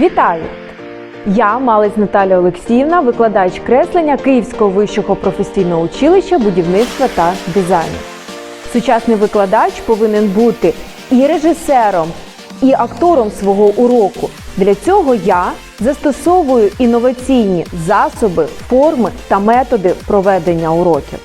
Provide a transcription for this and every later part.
Вітаю! Я, малець Наталя Олексіївна, викладач креслення Київського вищого професійного училища будівництва та дизайну. Сучасний викладач повинен бути і режисером, і актором свого уроку. Для цього я застосовую інноваційні засоби, форми та методи проведення уроків.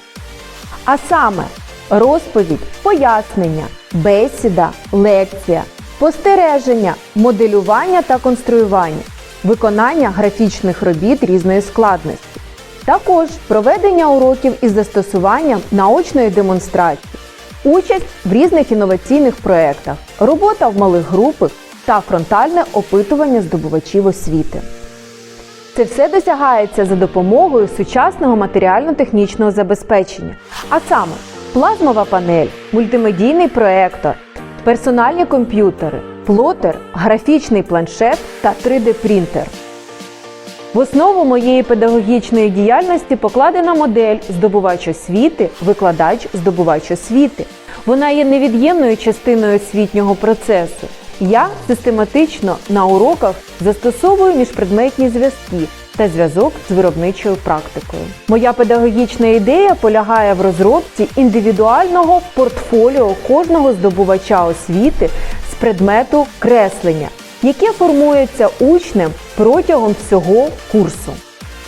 А саме розповідь, пояснення, бесіда, лекція, спостереження, моделювання та конструювання, виконання графічних робіт різної складності. Також проведення уроків із застосуванням наочної демонстрації, участь в різних інноваційних проєктах, робота в малих групах та фронтальне опитування здобувачів освіти. Це все досягається за допомогою сучасного матеріально-технічного забезпечення, а саме плазмова панель, мультимедійний проектор, персональні комп'ютери, плотер, графічний планшет та 3D-принтер. В основу моєї педагогічної діяльності покладена модель здобувач освіти, викладач здобувач освіти. Вона є невід'ємною частиною освітнього процесу. Я систематично на уроках застосовую міжпредметні зв'язки та зв'язок з виробничою практикою. Моя педагогічна ідея полягає в розробці індивідуального портфоліо кожного здобувача освіти з предмету креслення, яке формується учнем протягом всього курсу.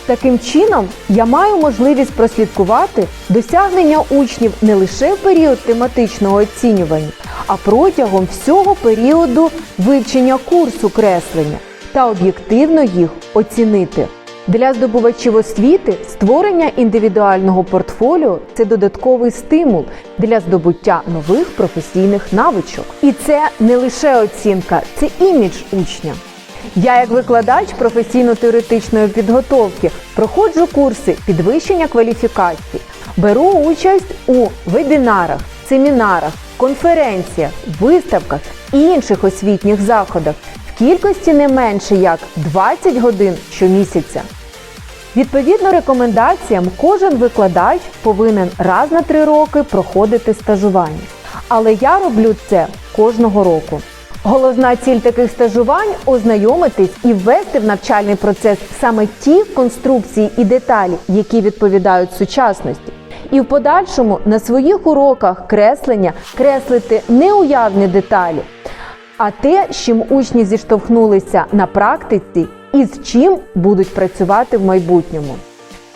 Таким чином, я маю можливість прослідкувати досягнення учнів не лише в період тематичного оцінювання, а протягом всього періоду вивчення курсу креслення та об'єктивно їх оцінити. Для здобувачів освіти створення індивідуального портфоліо це додатковий стимул для здобуття нових професійних навичок. І це не лише оцінка, це імідж учня. Я, як викладач професійно-теоретичної підготовки, проходжу курси підвищення кваліфікації, беру участь у вебінарах, семінарах, конференціях, виставках і інших освітніх заходах в кількості не менше як 20 годин щомісяця. Відповідно рекомендаціям, кожен викладач повинен раз на три роки проходити стажування. Але я роблю це кожного року. Головна ціль таких стажувань ознайомитись і ввести в навчальний процес саме ті конструкції і деталі, які відповідають сучасності. І в подальшому на своїх уроках креслення креслити не уявні деталі, а те, з чим учні зіштовхнулися на практиці і з чим будуть працювати в майбутньому.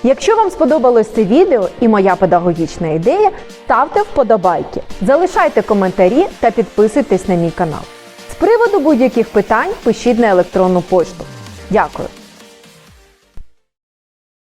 Якщо вам сподобалось це відео і моя педагогічна ідея, ставте вподобайки, залишайте коментарі та підписуйтесь на мій канал. З приводу будь-яких питань пишіть на електронну пошту. Дякую!